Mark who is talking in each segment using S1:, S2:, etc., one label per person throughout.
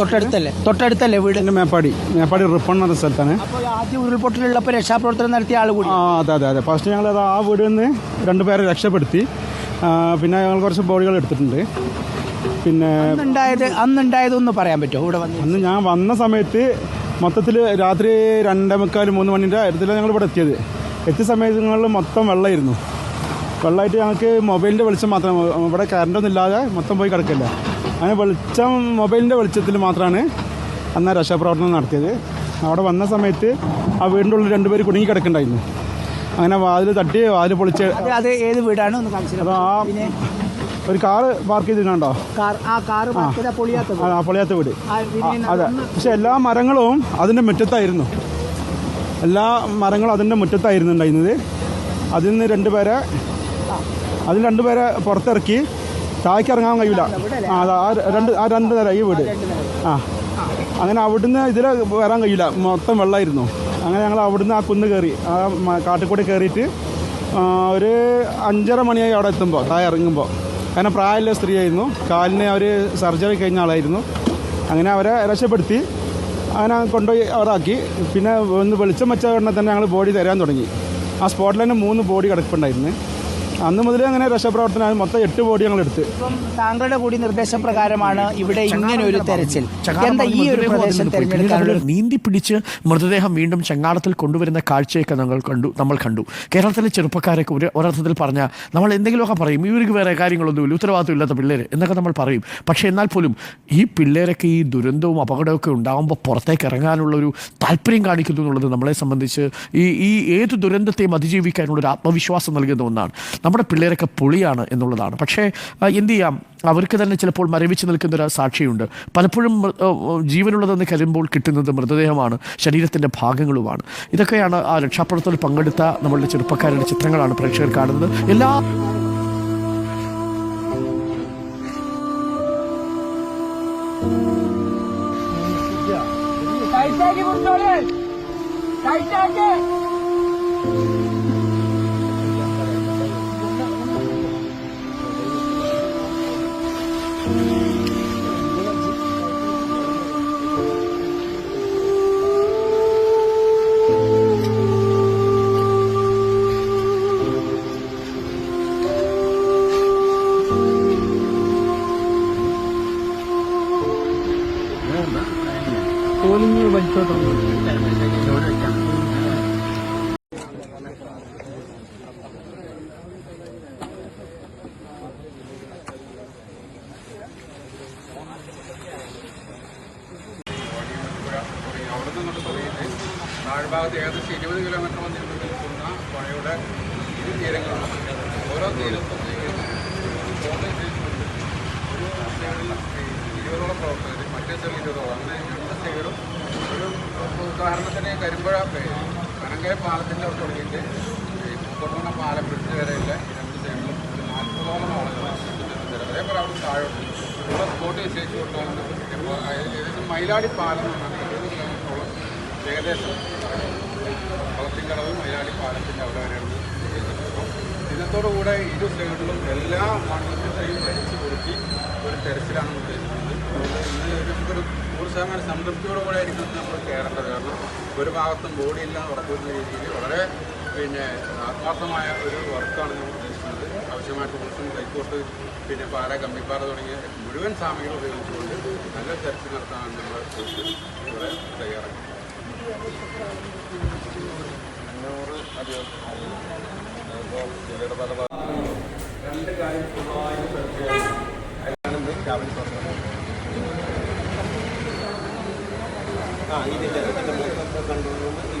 S1: തൊട്ടടുത്തല്ലേ? തൊട്ടടുത്തല്ലേ വീട്?
S2: എന്റെ മേപ്പാടി. മേപ്പാടി റിപ്പൺ എന്ന സ്ഥലത്താണ്.
S1: അപ്പോൾ ആദ്യം ഉരുൾപൊട്ടലുള്ളപ്പോൾ രക്ഷാപ്രവർത്തനം നടത്തിയ ആൾ കൂടി.
S2: ആ അതെ അതെ അതെ. ഫസ്റ്റ് ഞങ്ങൾ അത് ആ വീട് നിന്ന് രണ്ടുപേരെ രക്ഷപ്പെടുത്തി. പിന്നെ ഞങ്ങൾ കുറച്ച് ബോഡികൾ എടുത്തിട്ടുണ്ട്. പിന്നെ
S1: അന്നുണ്ടായത് അന്നുണ്ടായതൊന്ന് പറയാൻ പറ്റുമോ? ഇവിടെ വന്ന്
S2: അന്ന് ഞാൻ വന്ന സമയത്ത് മൊത്തത്തിൽ രാത്രി രണ്ടേ മുക്കാൽ മൂന്ന് മണിന്റെ അടുത്തിലാണ് ഞങ്ങൾ ഇവിടെ എത്തിയത്. എത്തിയ സമയങ്ങളിൽ മൊത്തം വെള്ളമായിരുന്നു. വെള്ളമായിട്ട് ഞങ്ങൾക്ക് മൊബൈലിന്റെ വെളിച്ചം മാത്രം. ഇവിടെ കറണ്ടൊന്നും ഇല്ലാതെ മൊത്തം പോയി കിടക്കില്ല. അങ്ങനെ വെളിച്ചം മൊബൈലിന്റെ വെളിച്ചത്തിൽ മാത്രമാണ് അന്ന് രക്ഷാപ്രവർത്തനം നടത്തിയത്. അവിടെ വന്ന സമയത്ത് ആ വീടിന്റെ ഉള്ളിൽ രണ്ടുപേർ കുടുങ്ങി കിടക്കണ്ടായിരുന്നു അങ്ങനെ വാതിൽ തട്ടി വാതിൽ പൊളിച്ച്
S1: അത് ഏത് വീടാണ് ഒന്ന്
S2: അപ്പോൾ ആ ഒരു കാറ് പാർക്ക് ചെയ്തിട്ടുണ്ടോ?
S1: ആ
S2: പൊളിയാത്ത വീട്. അതെ. പക്ഷെ എല്ലാ മരങ്ങളും അതിന്റെ മുറ്റത്തായിരുന്നു. എല്ലാ മരങ്ങളും അതിന്റെ മുറ്റത്തായിരുന്നു ഉണ്ടായിരുന്നത്. അതിൽ നിന്ന് രണ്ടുപേരെ അതിൽ രണ്ടുപേരെ പുറത്തിറക്കി താഴേക്ക് ഇറങ്ങാൻ കഴിയില്ല ആ രണ്ട് ആ രണ്ട് നില ഈ വീട്. ആ. അങ്ങനെ അവിടുന്ന് ഇതിൽ വരാൻ കഴിയില്ല മൊത്തം വെള്ളമായിരുന്നു അങ്ങനെ ഞങ്ങൾ അവിടുന്ന് ആ കുന്ന് കയറി ആ കാട്ടിക്കൂടി കയറിയിട്ട് ഒരു അഞ്ചര മണിയായി അവിടെ എത്തുമ്പോൾ താഴെ ഇറങ്ങുമ്പോൾ കാരണം പ്രായമുള്ള സ്ത്രീയായിരുന്നു. കാലിന് അവർ സർജറി കഴിഞ്ഞ ആളായിരുന്നു. അങ്ങനെ അവരെ രക്ഷപ്പെടുത്തി അങ്ങനെ കൊണ്ടുപോയി അവരാക്കി. പിന്നെ ഒന്ന് വെളിച്ചം വെച്ച ഉടനെ തന്നെ ഞങ്ങൾ ബോഡി തരാൻ തുടങ്ങി. ആ സ്പോട്ടിൽ തന്നെ മൂന്ന് ബോഡി കിടപ്പുണ്ടായിരുന്നു. അന്ന് മുതലേ അങ്ങനെ രക്ഷാപ്രവർത്തനം മൊത്തം എട്ട് ബോഡി ഞങ്ങൾ എടുത്ത്
S1: താങ്കളുടെ കൂടി നിർദ്ദേശപ്രകാരമാണ് ഇവിടെ ഇങ്ങനെ ഒരു തെരച്ചിൽ. എന്താ ഈ ഒരു പ്രദേശം
S3: നീന്തി പിടിച്ച് മൃതദേഹം വീണ്ടും ചങ്ങാടത്തിൽ കൊണ്ടുവരുന്ന കാഴ്ചയൊക്കെ നമ്മൾ കണ്ടു നമ്മൾ കണ്ടു. കേരളത്തിലെ ചെറുപ്പക്കാരൊക്കെ ഒരു ഒരർത്ഥത്തിൽ പറഞ്ഞാൽ നമ്മൾ എന്തെങ്കിലുമൊക്കെ പറയും ഇവർക്ക് വേറെ കാര്യങ്ങളൊന്നുമില്ല ഉത്തരവാദിത്വം ഇല്ലാത്ത പിള്ളേർ എന്നൊക്കെ നമ്മൾ പറയും. പക്ഷേ എന്നാൽ പോലും ഈ പിള്ളേരൊക്കെ ഈ ദുരന്തവും അപകടമൊക്കെ ഉണ്ടാകുമ്പോൾ പുറത്തേക്ക് ഇറങ്ങാനുള്ള ഒരു താല്പര്യം കാണിക്കുന്നു എന്നുള്ളത് നമ്മളെ സംബന്ധിച്ച് ഈ ഈ ഏത് ദുരന്തത്തെയും അതിജീവിക്കാനുള്ള ഒരു ആത്മവിശ്വാസം നൽകുന്ന ഒന്നാണ്. നമ്മുടെ പിള്ളേരൊക്കെ പൊളിയാണ് എന്നുള്ളതാണ്. പക്ഷേ എന്തു ചെയ്യാം? അവർക്ക് തന്നെ ചിലപ്പോൾ മരവിച്ച് നിൽക്കുന്ന ഒരു സാക്ഷിയുണ്ട്. പലപ്പോഴും ജീവനുള്ളതെന്ന് കരുമ്പോൾ കിട്ടുന്നത് മൃതദേഹമാണ് ശരീരത്തിന്റെ ഭാഗങ്ങളുമാണ്. ഇതൊക്കെയാണ് ആ രക്ഷാപ്രവർത്തനത്തിൽ പങ്കെടുത്ത നമ്മളുടെ ചെറുപ്പക്കാരുടെ ചിത്രങ്ങളാണ് പ്രേക്ഷകർ കാണുന്നത്. എല്ലാ
S4: അവിടെ താഴ്ഭാഗത്ത് ഏകദേശം ഇരുപത് കിലോമീറ്റർ നീണ്ടു നിൽക്കുന്ന പുഴയുടെ ഇരു തീരങ്ങളാണ് ഓരോ തീരത്തും ഇരുപതോളം പ്രവർത്തകർ മറ്റേ സൈഡിൽ ഇരുപതോളം. അങ്ങനെ രണ്ട് സൈഡും ഒരു ഉദാഹരണത്തിന് കരിമ്പുഴ കനങ്കയ പാലത്തിന്റെ അവിടെ തുടങ്ങിയിട്ട് ഈ പൂക്കോട്ടുമണ്ണ പാലം ബ്രിഡ്ജ് വരെയുള്ള രണ്ട് സൈഡിലും ഒരു നാൽപ്പതോളം ആളുകളാണ് അതേപോലെ അവിടെ താഴോട്ട് ഇവിടെ സ്പോട്ട് നിശ്ചയിച്ചു കൊടുത്തോളം ഏകദേശം മയിലാടി പാലം എന്നാണ് ഇരുപത് കിലോമീറ്ററോളം ഏകദേശം കളത്തിങ്കടവ് മൈലാടി പാലത്തിന്റെ അവിടെ വരെയാണ് ദിനത്തോടുകൂടെ ഇരു സൈഡിലും എല്ലാ മണ്ഡലത്തിന്റെയും വലിച്ചു കൊടുക്കി ഒരു തെരച്ചിലാണ് ഉദ്ദേശിക്കുന്നത്. അതുകൊണ്ട് ഇന്ന് നമുക്കൊരു നൂറ് ശതമാനം സംതൃപ്തിയോടെ കൂടെ ആയിരിക്കും നമ്മൾ കയറേണ്ടത് കാരണം ഒരു ഭാഗത്തും ബോഡിയില്ല ഉറപ്പുവരുന്ന രീതിയിൽ വളരെ പിന്നെ ആത്മാർത്ഥമായ ഒരു വർക്കാണ് നമ്മൾ ഉദ്ദേശിക്കുന്നത്. ആവശ്യമായ ടൂൾസും കൈക്കോട്ട് പിന്നെ പാറ കമ്പിപ്പാറ തുടങ്ങിയ മുഴുവൻ സാമഗ്രികൾ ഉപയോഗിച്ചുകൊണ്ട് നല്ല തെരച്ചിൽ നടത്താൻ നമ്മൾ ഇവിടെ തയ്യാറാക്കി രണ്ട് കാര്യം പൂർണമായും അതിലാണ് രാവിലെ തുറന്നത് ആ ഇതിന്റെ മൊത്തം കണ്ടുകൊണ്ട് ഈ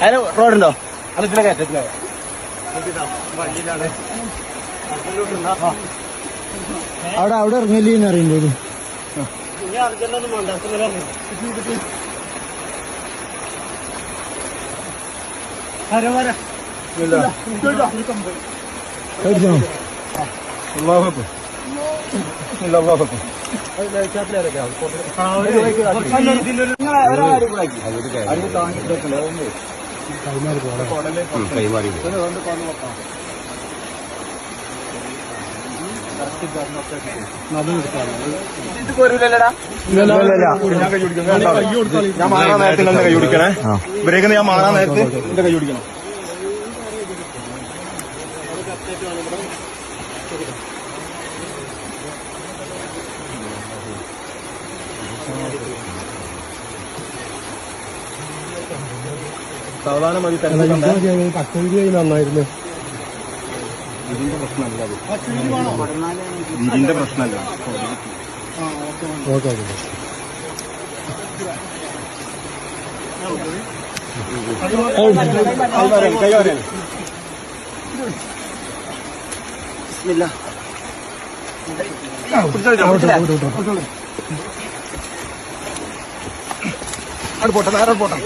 S5: അതിന് റോഡുണ്ടോ?
S6: അവിടെ അവിടെ ഇറങ്ങില്ലേ എന്ന് അറിയുമ്പോൾ
S7: ഞാൻ മാറാൻ നേരത്തെ നിങ്ങളുടെ കൈ പിടിക്കണേ ബ്രേക്കിന് ഞാൻ മാറാൻ നേരത്തെ എന്റെ കൈ പിടിക്കണം സാവധാനം മതി
S6: നന്നായിരുന്നു.
S7: ഇതിന്റെ പ്രശ്നമല്ല.
S6: ഓക്കെ
S7: കൈ വരാൻ അവിടെ പോട്ടെ നേരെ പോട്ടെ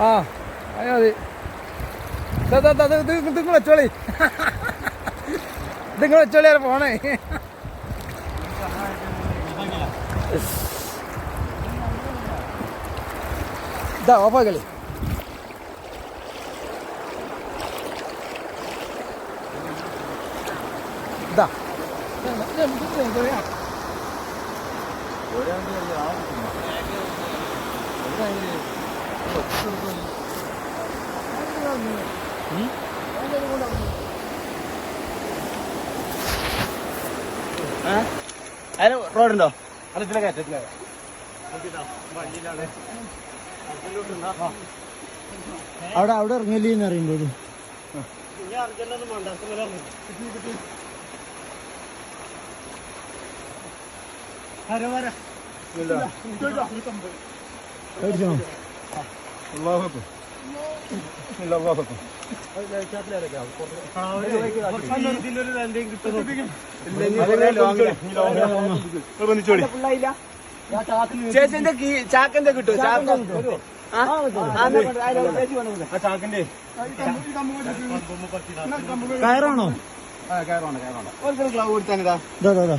S6: ആ മതി. ഇത് നിങ്ങൾ വെച്ചോളി. ഇത് നിങ്ങൾ വെച്ചോളി പോണേ? ഇതാ ഓപ്പാക്കളി ഇതാ
S5: അതിന് റോഡുണ്ടോ
S6: അവിടെ അവിടെ ഇറങ്ങില്ലേ എന്ന് അറിയുമ്പോൾ
S7: അള്ളാഹു
S5: ചേച്ചിന്റെ ചാക്കന്റെ കിട്ടോ? ചാക്ക. ആ
S7: ചാക്കിന്റെ
S6: കയറാണോ?
S5: ഒരു ക്ലൗ കൊടുത്താനിതാ
S6: ഇതാ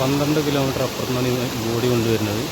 S8: പന്ത്രണ്ട് കിലോമീറ്റർ അപ്പുറത്താണ് ഈ ബോഡി കൊണ്ടുവരുന്നത്.